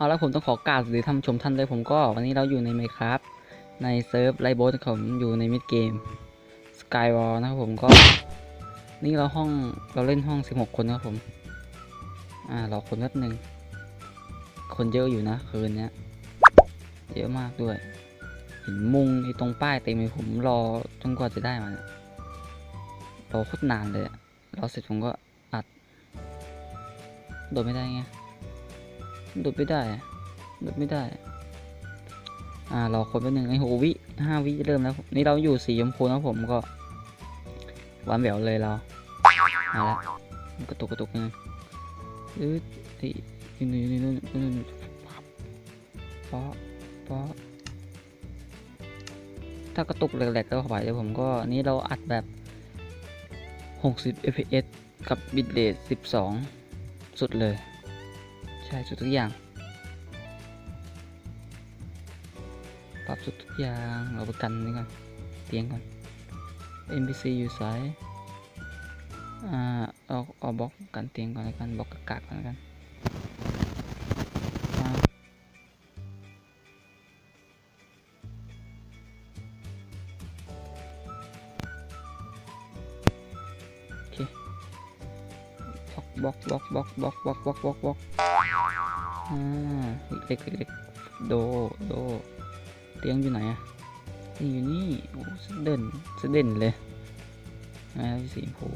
เอาละผมต้องขอกราบหรือทำชมท่านเลยผมก็วันนี้เราอยู่ในไมครับในเซิร์ฟไลโบสผมอยู่ในมิดเกมสกายวอลนะครับผมก็ นี่เราห้องเราเล่นห้อง 16 คนนะครับผม อ่ารอคนแป๊บหนึ่งคนเยอะอยู่นะคืนเนี้ยเยอะมากด้วย เห็นมุงไอ้ตรงป้ายเต็มเลยผมรอจนกว่าจะได้มาเนี่ยรอโคตรนานเลยรอเสร็จผมก็อัด โดดไม่ได้ไง โดดไม่ได้อะโดไม่ได้ อ่ารอคนแป๊บหนึงไอ้โหวิห้าวิเริ่มแล้ว นี่เราอยู่สีชมพูนะผมก็หวานแหววเลยเราเอาละกระตุกกระตุกนึงออไอ้นี่นี่นี่นี่นี่เพราะเพราะถ้ากระตุกแหลกๆก็ไหวเดี๋ยวผมก็นี่เราอัดแบบ 60 fps กับบิตเรท12 สุดเลย ใช่สุดทุกอย่าง ปรับสุดทุกอย่างเราประกันนี่ก่อนเตียงก่อน NPC อยู่สายอ่าเอาเอาบล็อกกันเตียงก่อนแล้วกันบล็อกกากก่อนแล้วกัน บล็อกบล็อกบล็อกบล็อกบล็อกบล็อกบล็อกบล็อกอ่าเล็กเล็กโดโดเตียงอยู่ไหนอะเตียงอยู่นี่โอ้สะเด่นสะเด่นเลยนะสีชมพู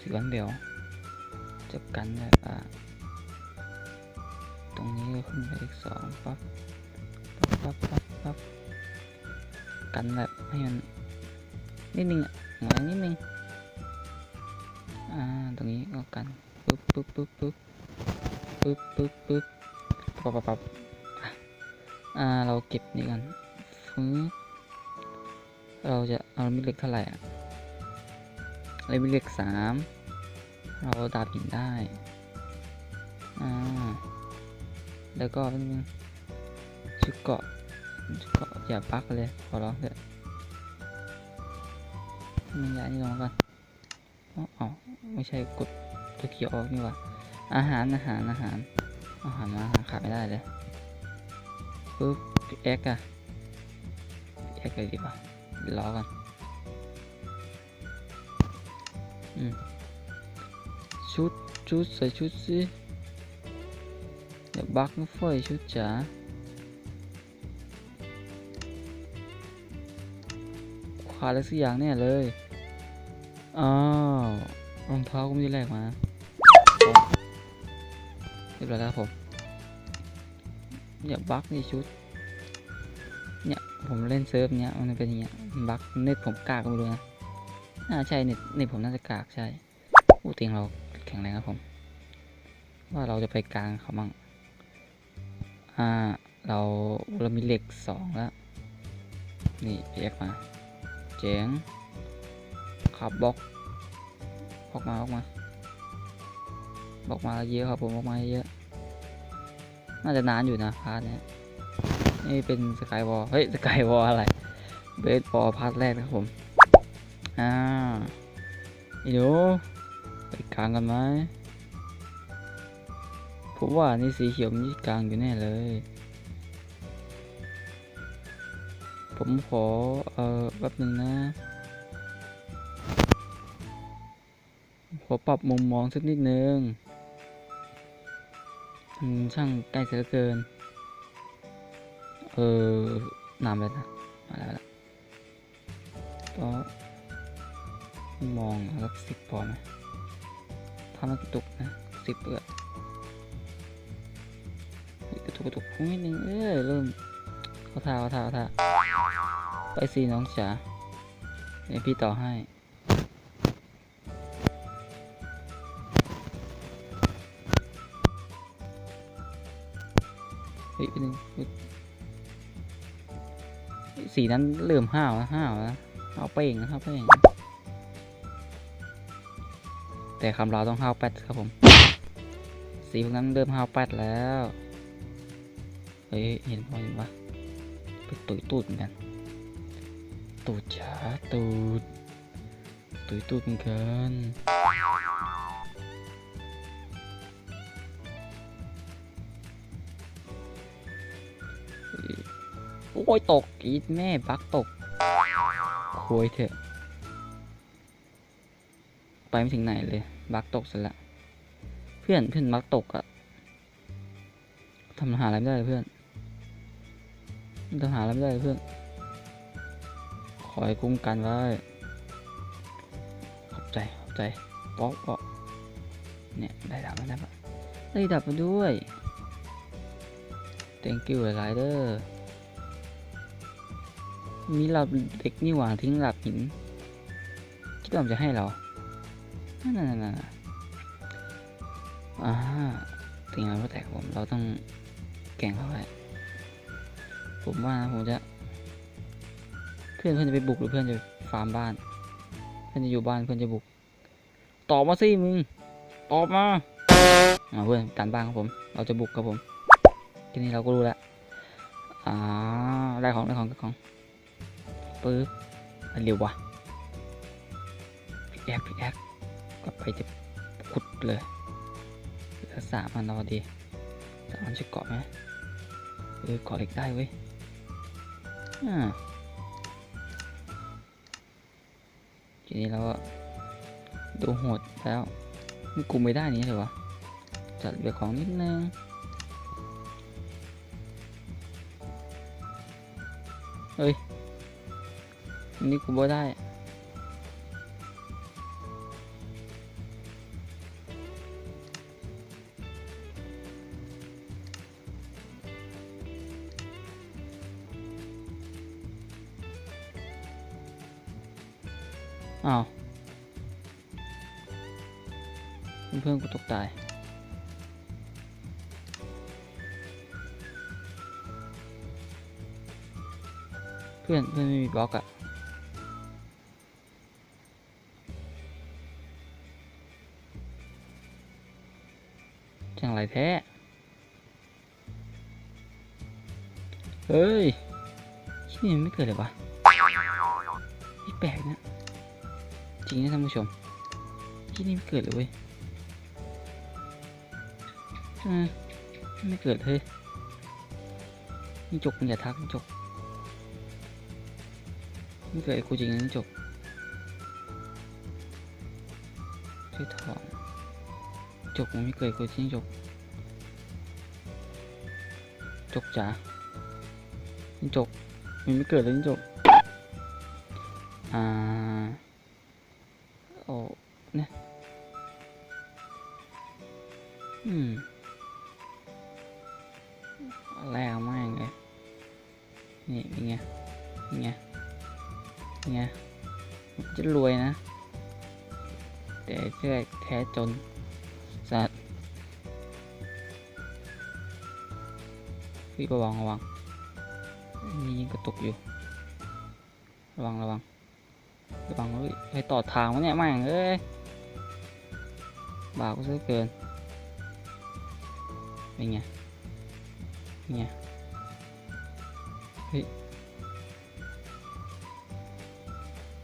สีวานเบลจับกันแบบอ่าตรงนี้ก็ขึ้นไปอีกสองปั๊บปั๊บปั๊บปั๊บปั๊บกันแบบให้มันนิดนึงอะหงอยนิดนึงอ่าตรงนี้ก็กัน ปึ๊บปึ๊บปึ๊บปึ๊บปึ๊บปึ๊บปึ๊บปั๊บปั๊บปั๊บอ่าเราเก็บนี่กันฟื้นเราจะเอามิเล็กเท่าไหร่อะเรามิเล็กสามเราดาบหินได้อ่าแล้วก็ชุดเกาะชุดเกาะอย่าปักเลยขอร้องเถอะนี่ย้ายนี่ลงก่อนอ๋อไม่ใช่กด ตัวเขียวออกนี่ว่าอาหารอาหารอาหารอาหารมาขาดไม่ได้เลยปึ๊บเอ็กอะเอ็กเลยดีป่ะเดี๋ยวรอก่อนอืมชุดชุดใส่ชุดสิอย่าบักนะเฟยชุดจ๋าขาดอะไรสักอย่างแน่เลยอ้าวรองเท้าก็ไม่ได้แลกมา เรียบร้อยแล้วครับผมอย่าบักนี่ชุด เนี่ยผมเล่นเซิร์ฟเนี้ยมันเป็นอย่างเงี้ยบักเน็ตผมกากก็ไม่รู้นะน่าใช่เน็ตเน็ตผมน่าจะกากใช่อู้เตียงเราแข็งแรงครับผม ว่าเราจะไปกลางเขามั่งอ่าเราเรามีเหล็กสองแล้ว นี่เพียกมา เจ๋งขับบล็อกออกมาออกมา บล็อกมาเยอะครับผมออกมาเยอะ น่าจะนานอยู่นะพาร์ทเนี้ยนี่เป็นสกายวอลเฮ้ยสกายวอลอะไรเบสบอลพาร์ทแรกนะครับผม อ่าอีหนูไปกลางกันไหมผมว่านี่สีเขียวมันกลางอยู่แน่เลย ผมขอ เอ่อแป๊บหนึ่งนะ ขอปรับมุมมองสักนิดนึง ช่างใกล้เสือเกิน เออนานไปนะมาแล้วละก็มองสักสิบพอไหมถ้ามันกระตุกนะสิบเปือดกระตุกกระตุกนิดนึงเออเริ่มเขาท่าเขาท่าเขาท่าไปสิน้องจ๋าเดี๋ยวพี่ต่อให้ ฮ้ยไปหนึ่งสีนั้นเริ่มห้าวนะห้าวนะห้าวเป้งนะห้าวเป้งแต่คำเราต้องห้าวแปดครับผม สีพวกนั้นเริ่มห้าวแปดแล้ว เฮ้ยเห็นปะเห็นปะไปตุยตูดเหมือนกัน ตูดจ้าตูดตุยตูดเหมือนกัน โอ้ยตกอีดแม่บักตกโคุยเถอะ ไปไม่ถึงไหนเลยบักตกเสร็จละเพื่อนเพื่อนบักตกอะทำหาอะไรไม่ได้เพื่อนทำหาอะไรไม่ได้เพื่อน คอยคุ้มกันไว้ขอบใจขอบใจป๊อกป๊อกเนี่ยได้ดับมาได้ปะได้ดับมาด้วย thank you หลายๆเด้อ มีหลับเด็กนี่หว่าทิ้งหลับหินคิดว่ามันจะให้เรานั่นนั่นนั่นนั่นอ่าถึงแล้วก็แต่ผมเราต้องแกล้งเขาไว้ผมว่านะผมจะ เพื่อนเพื่อนจะไปบุกหรือเพื่อนจะฟาร์มบ้าน เพื่อนจะอยู่บ้านเพื่อนจะบุก ตอบมาสิมึง ตอบมาอ่าเพื่อนการบ้านครับผม เราจะบุกครับผม ทีนี้เราก็รู้แล้วอ่าได้ของได้ของได้ของ ปึ๊บอันเร็ววะแอ๊กพี่แอ๊กกลับไปจะขุดเลยเหลือสามอันเราดีสามอันจะเกาะไหมเออเกาะเหล็กได้เว้ยอ่าทีนี้เราก็ดูโหดแล้วนี่กูไม่ได้นี้เลยวะจัดเบียของนิดนึงเฮ้ย นนี้กูบ่ได้ อ้าวเพื่อนกูตกตายเพื่อนเพื่อนไม่มีบล็อกอะ ไรแท้ เฮ้ยที่นี่มันไม่เกิดเลยวะนี่แปลกนะจริงนะท่านผู้ชมที่นี่ไม่เกิดเลยเว้ยไม่เกิดเลยนี่จกมึงอย่าทักจกไม่เกิดไอ้กูจริงนะนี่จกช่วยถอนจกมันไม่เกิดกูจริงจก จกจ๋านี่จกมันไม่เกิดเลยนี่จก อ่า โอ้เนี่ยอืมแรกมากเลยนี่เป็นไงเป็นไงเป็นไงจะรวยนะ แต่แท้แท้จน พี่ระวังระวังนี่ยิงกระตุกอยู่ ระวังระวังระวังเฮ้ยไปต่อทางวะเนี่ยแม่งเอ้ยบาก็ซะเกินเป็นไงเป็นไงเฮ้ย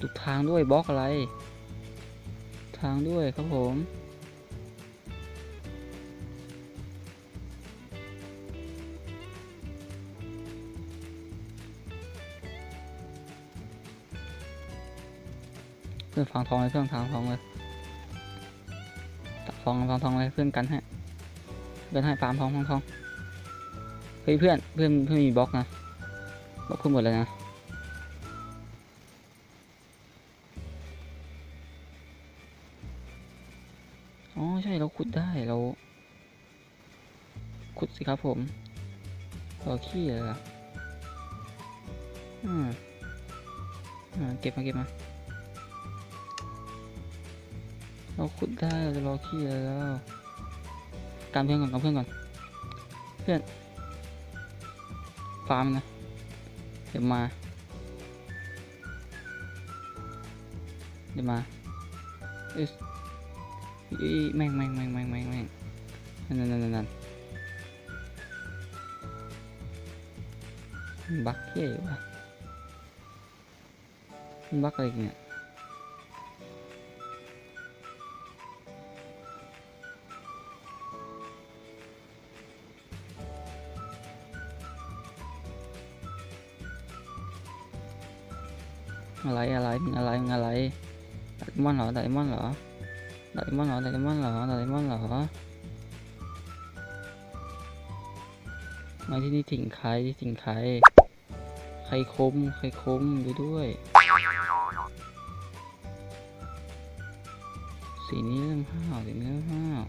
ตุกทางด้วยบล็อกอะไร ทางด้วยครับผม เพื่อนฟังทองเลยเพื่อนฟังทองเลยตัดทองฟังทองเลยเพื่อนกันให้เพื่อนให้ฟาร์มทองฟังทองเฮ้ยเพื่อนเพื่อนเพื่อนมีบล็อกนะบล็อกเพื่อนหมดเลยนะอ๋อใช่เราขุดได้เรา ขุดสิครับผมเราขี้เลยล่ะอืมอ่าเก็บมาเก็บมา เราขุดได้เราจะรอขี้อะไรแล้วการเพื่อนก่อนการเพื่อนก่อน อะไรอะไรอะไรมึงอะไรมึงอะไรไดมอนด์เหรอไดมอนด์เหรอไดมอนด์เหรอไดมอนด์เหรอไดมอนด์เหรอมาที่นี่ถิ่งใครถิ่งใครใครคมใครคมดูด้วยสีนี้เรื่องห้าวสีนี้เรื่องห้าว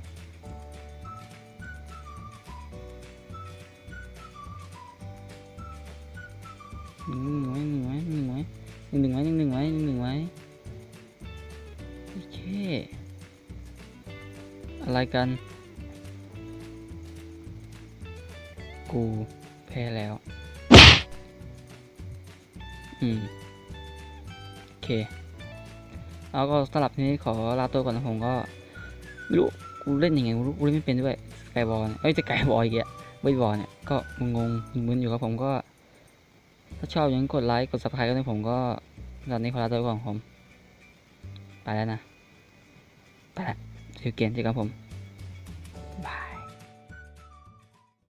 หนึ่งหนึ่งไว้หนึ่งไว้ นึ่งไหนึ่งหนึ่งไว้หนึ่งหนึ่งไว้หนึ่งหนึ่งไว้โอเคอะไรกัน กูแพ้แล้ว อืม โอเคแล้วก็สำหรับทีนี้ขอลาตัวก่อนนะผมก็ไม่รู้กูเล่นยังไงกูรู้กูเล่นไม่เป็นด้วยสกายบอลเอ้ยสกายบอลอีกอะเบย์บอลเนี่ยก็งงมึนอยู่ครับผมก็ ถ้าชอบอย่างกดไลค์กด subscribe กันด้ผมก็ตอนนี้ขอลาตัวก่อนผม ไปแล้วนะ ไปละเจอกันเจอกันผม